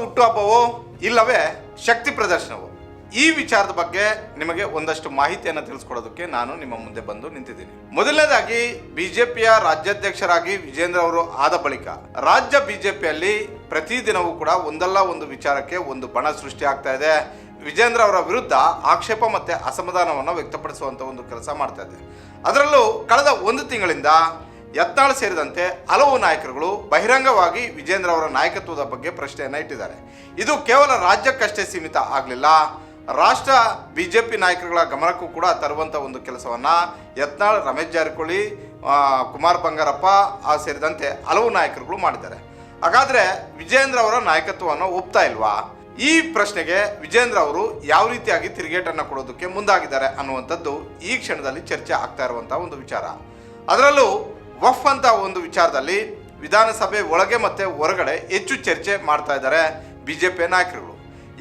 ಹುಟ್ಟುಹಬ್ಬವೋ ಇಲ್ಲವೇ ಶಕ್ತಿ ಪ್ರದರ್ಶನವೋ? ಈ ವಿಚಾರದ ಬಗ್ಗೆ ನಿಮಗೆ ಒಂದಷ್ಟು ಮಾಹಿತಿಯನ್ನು ತಿಳಿಸ್ಕೊಡೋದಕ್ಕೆ ನಾನು ನಿಮ್ಮ ಮುಂದೆ ಬಂದು ನಿಂತಿದ್ದೀನಿ. ಮೊದಲನೇದಾಗಿ, ಬಿಜೆಪಿಯ ರಾಜ್ಯಾಧ್ಯಕ್ಷರಾಗಿ ವಿಜೇಂದ್ರ ಅವರು ಆದ ಬಳಿಕ ರಾಜ್ಯ ಬಿಜೆಪಿಯಲ್ಲಿ ಪ್ರತಿದಿನವೂ ಕೂಡ ಒಂದಲ್ಲ ಒಂದು ವಿಚಾರಕ್ಕೆ ಒಂದು ಬಣ ಸೃಷ್ಟಿ ಆಗ್ತಾ ಇದೆ. ವಿಜೇಂದ್ರ ಅವರ ವಿರುದ್ಧ ಆಕ್ಷೇಪ ಮತ್ತೆ ಅಸಮಾಧಾನವನ್ನು ವ್ಯಕ್ತಪಡಿಸುವಂತ ಒಂದು ಕೆಲಸ ಮಾಡ್ತಾ ಇದೆ. ಅದರಲ್ಲೂ ಕಳೆದ ಒಂದು ತಿಂಗಳಿಂದ ಯತ್ನಾಳ್ ಸೇರಿದಂತೆ ಹಲವು ನಾಯಕರುಗಳು ಬಹಿರಂಗವಾಗಿ ವಿಜೇಂದ್ರ ಅವರ ನಾಯಕತ್ವದ ಬಗ್ಗೆ ಪ್ರಶ್ನೆಯನ್ನು ಇಟ್ಟಿದ್ದಾರೆ. ಇದು ಕೇವಲ ರಾಜ್ಯಕ್ಕಷ್ಟೇ ಸೀಮಿತ ಆಗಲಿಲ್ಲ. ರಾಷ್ಟ್ರ, ಬಿಜೆಪಿ ನಾಯಕರುಗಳ ಗಮನಕ್ಕೂ ಕೂಡ ತರುವಂತ ಒಂದು ಕೆಲಸವನ್ನ ಯತ್ನಾಳ್, ರಮೇಶ್ ಜಾರಕಿಹೊಳಿ ಕುಮಾರ್ ಬಂಗಾರಪ್ಪ ಸೇರಿದಂತೆ ಹಲವು ನಾಯಕರುಗಳು ಮಾಡಿದ್ದಾರೆ. ಹಾಗಾದ್ರೆ ವಿಜೇಂದ್ರ ಅವರ ನಾಯಕತ್ವವನ್ನು ಒಪ್ತಾ ಇಲ್ವಾ? ಈ ಪ್ರಶ್ನೆಗೆ ವಿಜೇಂದ್ರ ಅವರು ಯಾವ ರೀತಿಯಾಗಿ ತಿರುಗೇಟನ್ನ ಕೊಡೋದಕ್ಕೆ ಮುಂದಾಗಿದ್ದಾರೆ ಅನ್ನುವಂಥದ್ದು ಈ ಕ್ಷಣದಲ್ಲಿ ಚರ್ಚೆ ಆಗ್ತಾ ಇರುವಂಥ ಒಂದು ವಿಚಾರ. ಅದರಲ್ಲೂ ವಫ್ ಅಂತ ಒಂದು ವಿಚಾರದಲ್ಲಿ ವಿಧಾನಸಭೆ ಒಳಗೆ ಮತ್ತೆ ಹೊರಗಡೆ ಹೆಚ್ಚು ಚರ್ಚೆ ಮಾಡ್ತಾ ಇದ್ದಾರೆ ಬಿಜೆಪಿ ನಾಯಕರುಗಳು.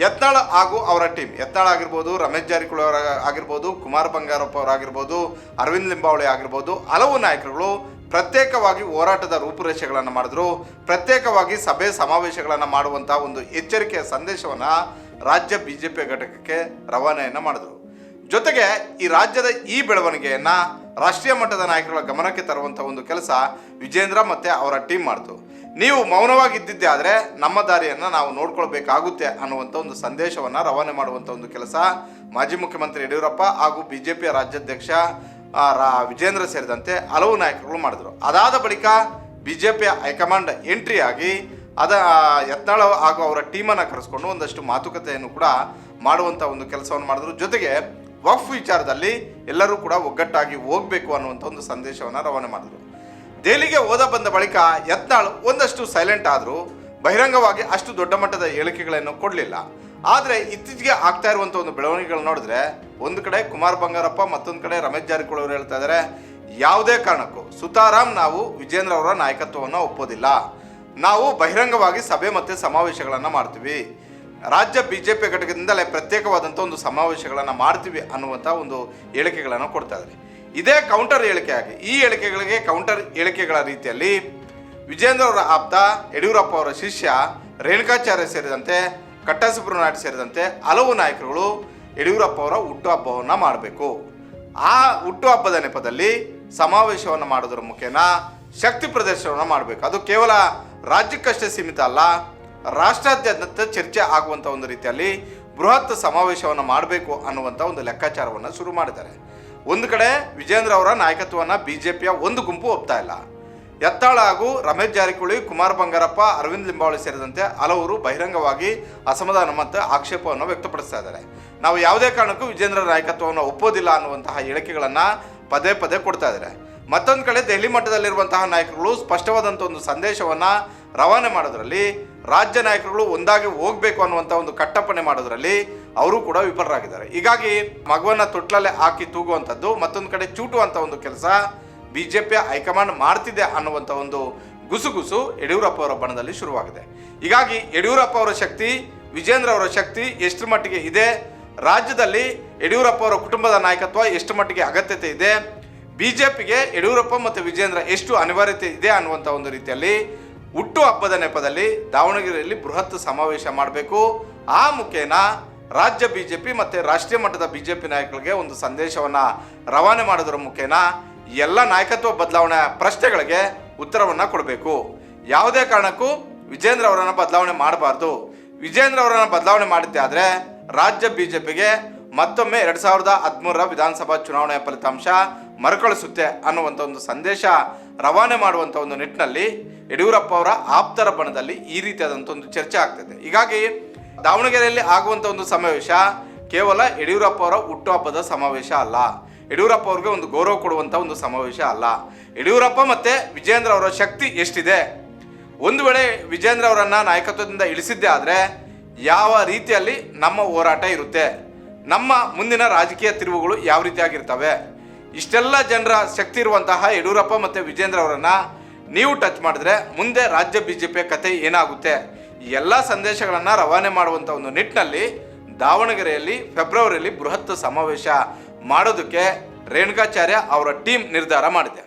ಯತ್ನಾಳ್ ಹಾಗೂ ಅವರ ಟೀಮ್. ಯತ್ನಾಳ್ ಆಗಿರ್ಬೋದು, ರಮೇಶ್ ಜಾರಕಿಹೊಳಿ ಅವರ ಆಗಿರ್ಬೋದು, ಕುಮಾರ್ ಬಂಗಾರಪ್ಪ ಅವರಾಗಿರ್ಬೋದು ಅರವಿಂದ್ ಲಿಂಬಾವಳಿ ಆಗಿರ್ಬೋದು, ಹಲವು ನಾಯಕರುಗಳು ಪ್ರತ್ಯೇಕವಾಗಿ ಹೋರಾಟದ ರೂಪುರೇಷೆಗಳನ್ನು ಮಾಡಿದ್ರು. ಪ್ರತ್ಯೇಕವಾಗಿ ಸಭೆ ಸಮಾವೇಶಗಳನ್ನು ಮಾಡುವಂಥ ಒಂದು ಎಚ್ಚರಿಕೆಯ ಸಂದೇಶವನ್ನು ರಾಜ್ಯ ಬಿಜೆಪಿ ಘಟಕಕ್ಕೆ ರವಾನೆಯನ್ನು ಮಾಡಿದ್ರು. ಜೊತೆಗೆ ಈ ರಾಜ್ಯದ ಈ ಬೆಳವಣಿಗೆಯನ್ನ ರಾಷ್ಟ್ರೀಯ ಮಟ್ಟದ ನಾಯಕರುಗಳ ಗಮನಕ್ಕೆ ತರುವಂತ ಒಂದು ಕೆಲಸ ವಿಜೇಂದ್ರ ಮತ್ತೆ ಅವರ ಟೀಮ್ ಮಾಡ್ತು. ನೀವು ಮೌನವಾಗಿ ಇದ್ದಿದ್ದೆ ಆದರೆ ನಮ್ಮ ದಾರಿಯನ್ನು ನಾವು ನೋಡ್ಕೊಳ್ಬೇಕಾಗುತ್ತೆ ಅನ್ನುವಂಥ ಒಂದು ಸಂದೇಶವನ್ನು ರವಾನೆ ಮಾಡುವಂಥ ಒಂದು ಕೆಲಸ ಮಾಜಿ ಮುಖ್ಯಮಂತ್ರಿ ಯಡಿಯೂರಪ್ಪ ಹಾಗೂ ಬಿಜೆಪಿಯ ರಾಜ್ಯಾಧ್ಯಕ್ಷ ಆ, ರಾ ವಿಜೇಂದ್ರ ಸೇರಿದಂತೆ ಹಲವು ನಾಯಕರುಗಳು ಮಾಡಿದರು. ಅದಾದ ಬಳಿಕ ಬಿಜೆಪಿಯ ಹೈಕಮಾಂಡ್ ಎಂಟ್ರಿ ಆಗಿ ಅದ ಯತ್ನಾಳ ಹಾಗೂ ಅವರ ಟೀಮನ್ನು ಕರೆಸ್ಕೊಂಡು ಒಂದಷ್ಟು ಮಾತುಕತೆಯನ್ನು ಕೂಡ ಮಾಡುವಂಥ ಒಂದು ಕೆಲಸವನ್ನು ಮಾಡಿದ್ರು. ಜೊತೆಗೆ ವಫ್ ವಿಚಾರದಲ್ಲಿ ಎಲ್ಲರೂ ಕೂಡ ಒಗ್ಗಟ್ಟಾಗಿ ಹೋಗಬೇಕು ಅನ್ನುವಂಥ ಒಂದು ಸಂದೇಶವನ್ನು ರವಾನೆ ಮಾಡಿದರು. ದೆಹಲಿಗೆ ಹೋದ ಬಂದ ಬಳಿಕ ಯತ್ನಾಳ್ ಒಂದಷ್ಟು ಸೈಲೆಂಟ್ ಆದರೂ ಬಹಿರಂಗವಾಗಿ ಅಷ್ಟು ದೊಡ್ಡ ಮಟ್ಟದ ಹೇಳಿಕೆಗಳನ್ನು ಕೊಡಲಿಲ್ಲ. ಆದರೆ ಇತ್ತೀಚೆಗೆ ಆಗ್ತಾ ಇರುವಂಥ ಒಂದು ಬೆಳವಣಿಗೆಗಳನ್ನ ನೋಡಿದ್ರೆ ಒಂದು ಕಡೆ ಕುಮಾರ್ ಬಂಗಾರಪ್ಪ, ಮತ್ತೊಂದು ಕಡೆ ರಮೇಶ್ ಜಾರಕಿಹೊಳಿ ಅವರು ಹೇಳ್ತಾ ಇದ್ದಾರೆ ಯಾವುದೇ ಕಾರಣಕ್ಕೂ ಸುತಾರಾಮ್ ನಾವು ವಿಜೇಂದ್ರ ಅವರ ನಾಯಕತ್ವವನ್ನು ಒಪ್ಪೋದಿಲ್ಲ. ನಾವು ಬಹಿರಂಗವಾಗಿ ಸಭೆ ಮತ್ತು ಸಮಾವೇಶಗಳನ್ನು ಮಾಡ್ತೀವಿ. ರಾಜ್ಯ ಬಿಜೆಪಿ ಘಟಕದಿಂದಲೇ ಪ್ರತ್ಯೇಕವಾದಂಥ ಒಂದು ಸಮಾವೇಶಗಳನ್ನು ಮಾಡ್ತೀವಿ ಅನ್ನುವಂಥ ಒಂದು ಹೇಳಿಕೆಗಳನ್ನು ಕೊಡ್ತಾ ಇದ್ದಾರೆ. ಇದೇ ಕೌಂಟರ್ ಹೇಳಿಕೆಯಾಗಿ, ಈ ಹೇಳಿಕೆಗಳಿಗೆ ಕೌಂಟರ್ ಹೇಳಿಕೆಗಳ ರೀತಿಯಲ್ಲಿ ವಿಜೇಂದ್ರ ಅವರ ಆಪ್ತ, ಯಡಿಯೂರಪ್ಪ ಅವರ ಶಿಷ್ಯ ರೇಣುಕಾಚಾರ್ಯ ಸೇರಿದಂತೆ ಕಟ್ಟಸುಬ್ರಹ್ಮಣ್ಯ ಸೇರಿದಂತೆ ಹಲವು ನಾಯಕರುಗಳು ಯಡಿಯೂರಪ್ಪ ಅವರ ಹುಟ್ಟುಹಬ್ಬವನ್ನು ಮಾಡಬೇಕು. ಆ ಹುಟ್ಟುಹಬ್ಬದ ನೆಪದಲ್ಲಿ ಸಮಾವೇಶವನ್ನು ಮಾಡೋದರ ಮುಖೇನ ಶಕ್ತಿ ಪ್ರದರ್ಶನವನ್ನು ಮಾಡಬೇಕು. ಅದು ಕೇವಲ ರಾಜ್ಯಕ್ಕಷ್ಟೇ ಸೀಮಿತ ಅಲ್ಲ ರಾಷ್ಟ್ರಾದ್ಯಂತ ಚರ್ಚೆ ಆಗುವಂಥ ಒಂದು ರೀತಿಯಲ್ಲಿ ಬೃಹತ್ ಸಮಾವೇಶವನ್ನು ಮಾಡಬೇಕು ಅನ್ನುವಂಥ ಒಂದು ಲೆಕ್ಕಾಚಾರವನ್ನು ಶುರು ಮಾಡಿದ್ದಾರೆ. ಒಂದು ಕಡೆ ವಿಜೇಂದ್ರ ಅವರ ನಾಯಕತ್ವವನ್ನು ಬಿಜೆಪಿಯ ಒಂದು ಗುಂಪು ಒಪ್ತಾ ಇಲ್ಲ. ಎತ್ತಾಳ ಹಾಗೂ ರಮೇಶ್ ಜಾರಕಿಹೊಳಿ, ಕುಮಾರ್ ಬಂಗಾರಪ್ಪ, ಅರವಿಂದ್ ಲಿಂಬಾವಳಿ ಸೇರಿದಂತೆ ಹಲವರು ಬಹಿರಂಗವಾಗಿ ಅಸಮಾಧಾನ ಮತ್ತು ಆಕ್ಷೇಪವನ್ನು ವ್ಯಕ್ತಪಡಿಸ್ತಾ ಇದ್ದಾರೆ. ನಾವು ಯಾವುದೇ ಕಾರಣಕ್ಕೂ ವಿಜೇಂದ್ರ ನಾಯಕತ್ವವನ್ನು ಒಪ್ಪೋದಿಲ್ಲ ಅನ್ನುವಂತಹ ಹೇಳಿಕೆಗಳನ್ನು ಪದೇ ಪದೇ ಕೊಡ್ತಾ ಇದ್ದಾರೆ. ಮತ್ತೊಂದು ಕಡೆ ದೆಹಲಿ ಮಟ್ಟದಲ್ಲಿರುವಂತಹ ನಾಯಕರುಗಳು ಸ್ಪಷ್ಟವಾದಂಥ ಒಂದು ಸಂದೇಶವನ್ನು ರವಾನೆ ಮಾಡೋದ್ರಲ್ಲಿ ರಾಜ್ಯ ನಾಯಕರುಗಳು ಒಂದಾಗಿ ಹೋಗಬೇಕು ಅನ್ನುವಂಥ ಒಂದು ಕಟ್ಟಪ್ಪಣೆ ಮಾಡೋದ್ರಲ್ಲಿ ಅವರು ಕೂಡ ವಿಫಲರಾಗಿದ್ದಾರೆ. ಹೀಗಾಗಿ ಮಗುವನ್ನ ತೊಟ್ಲಲ್ಲೇ ಹಾಕಿ ತೂಗುವಂಥದ್ದು, ಮತ್ತೊಂದು ಕಡೆ ಚೂಟುವಂಥ ಒಂದು ಕೆಲಸ ಬಿಜೆಪಿ ಹೈಕಮಾಂಡ್ ಮಾಡ್ತಿದೆ ಅನ್ನುವಂಥ ಒಂದು ಗುಸುಗುಸು ಯಡಿಯೂರಪ್ಪ ಅವರ ಬಣದಲ್ಲಿ ಶುರುವಾಗಿದೆ. ಹೀಗಾಗಿ ಯಡಿಯೂರಪ್ಪ ಅವರ ಶಕ್ತಿ, ವಿಜೇಂದ್ರ ಅವರ ಶಕ್ತಿ ಎಷ್ಟು ಮಟ್ಟಿಗೆ ಇದೆ? ರಾಜ್ಯದಲ್ಲಿ ಯಡಿಯೂರಪ್ಪ ಅವರ ಕುಟುಂಬದ ನಾಯಕತ್ವ ಎಷ್ಟು ಮಟ್ಟಿಗೆ ಅಗತ್ಯತೆ ಇದೆ? ಬಿಜೆಪಿಗೆ ಯಡಿಯೂರಪ್ಪ ಮತ್ತು ವಿಜೇಂದ್ರ ಎಷ್ಟು ಅನಿವಾರ್ಯತೆ ಇದೆ ಅನ್ನುವಂಥ ಒಂದು ರೀತಿಯಲ್ಲಿ ಹುಟ್ಟು ಹಬ್ಬದ ನೆಪದಲ್ಲಿ ದಾವಣಗೆರೆಯಲ್ಲಿ ಬೃಹತ್ ಸಮಾವೇಶ ಮಾಡಬೇಕು. ಆ ಮುಖೇನ ರಾಜ್ಯ ಬಿಜೆಪಿ ಮತ್ತು ರಾಷ್ಟ್ರೀಯ ಮಟ್ಟದ ಬಿಜೆಪಿ ನಾಯಕರಿಗೆ ಒಂದು ಸಂದೇಶವನ್ನು ರವಾನೆ ಮಾಡೋದ್ರ ಮುಖೇನ ಎಲ್ಲ ನಾಯಕತ್ವ ಬದಲಾವಣೆ ಪ್ರಶ್ನೆಗಳಿಗೆ ಉತ್ತರವನ್ನು ಕೊಡಬೇಕು. ಯಾವುದೇ ಕಾರಣಕ್ಕೂ ವಿಜೇಂದ್ರ ಅವರನ್ನು ಬದಲಾವಣೆ ಮಾಡಬಾರ್ದು. ವಿಜೇಂದ್ರ ಅವರನ್ನು ಬದಲಾವಣೆ ಮಾಡಿದ್ದೆ ಆದರೆ ರಾಜ್ಯ ಬಿಜೆಪಿಗೆ ಮತ್ತೊಮ್ಮೆ ಎರಡು ಸಾವಿರದ ಹದಿಮೂರರ ವಿಧಾನಸಭಾ ಚುನಾವಣೆಯ ಫಲಿತಾಂಶ ಮರುಕಳಿಸುತ್ತೆ ಅನ್ನುವಂಥ ಒಂದು ಸಂದೇಶ ರವಾನೆ ಮಾಡುವಂಥ ಒಂದು ನಿಟ್ಟಿನಲ್ಲಿ ಯಡಿಯೂರಪ್ಪ ಅವರ ಆಪ್ತರ ಬಣದಲ್ಲಿ ಈ ರೀತಿಯಾದಂಥ ಒಂದು ಚರ್ಚೆ ಆಗ್ತದೆ. ಹೀಗಾಗಿ ದಾವಣಗೆರೆಯಲ್ಲಿ ಆಗುವಂಥ ಒಂದು ಸಮಾವೇಶ ಕೇವಲ ಯಡಿಯೂರಪ್ಪ ಅವರ ಹುಟ್ಟುಹಬ್ಬದ ಸಮಾವೇಶ ಅಲ್ಲ. ಯಡಿಯೂರಪ್ಪ ಅವ್ರಿಗೆ ಒಂದು ಗೌರವ ಕೊಡುವಂಥ ಒಂದು ಸಮಾವೇಶ ಅಲ್ಲ. ಯಡಿಯೂರಪ್ಪ ಮತ್ತು ವಿಜೇಂದ್ರ ಅವರ ಶಕ್ತಿ ಎಷ್ಟಿದೆ? ಒಂದು ವೇಳೆ ವಿಜೇಂದ್ರ ಅವರನ್ನು ನಾಯಕತ್ವದಿಂದ ಇಳಿಸಿದ್ದೇ ಆದರೆ ಯಾವ ರೀತಿಯಲ್ಲಿ ನಮ್ಮ ಹೋರಾಟ ಇರುತ್ತೆ? ನಮ್ಮ ಮುಂದಿನ ರಾಜಕೀಯ ತಿರುವುಗಳು ಯಾವ ರೀತಿಯಾಗಿರ್ತವೆ? ಇಷ್ಟೆಲ್ಲ ಜನರ ಶಕ್ತಿ ಇರುವಂತಹ ಯಡಿಯೂರಪ್ಪ ಮತ್ತು ವಿಜೇಂದ್ರ ಅವರನ್ನು ನೀವು ಟಚ್ ಮಾಡಿದ್ರೆ ಮುಂದೆ ರಾಜ್ಯ ಬಿ ಜೆ ಪಿಯ ಕತೆ ಏನಾಗುತ್ತೆ? ಎಲ್ಲ ಸಂದೇಶಗಳನ್ನು ರವಾನೆ ಮಾಡುವಂಥ ಒಂದು ನಿಟ್ಟಿನಲ್ಲಿ ದಾವಣಗೆರೆಯಲ್ಲಿ ಫೆಬ್ರವರಿಯಲ್ಲಿ ಬೃಹತ್ ಸಮಾವೇಶ ಮಾಡೋದಕ್ಕೆ ರೇಣುಕಾಚಾರ್ಯ ಅವರ ಟೀಮ್ ನಿರ್ಧಾರ ಮಾಡಿದೆ.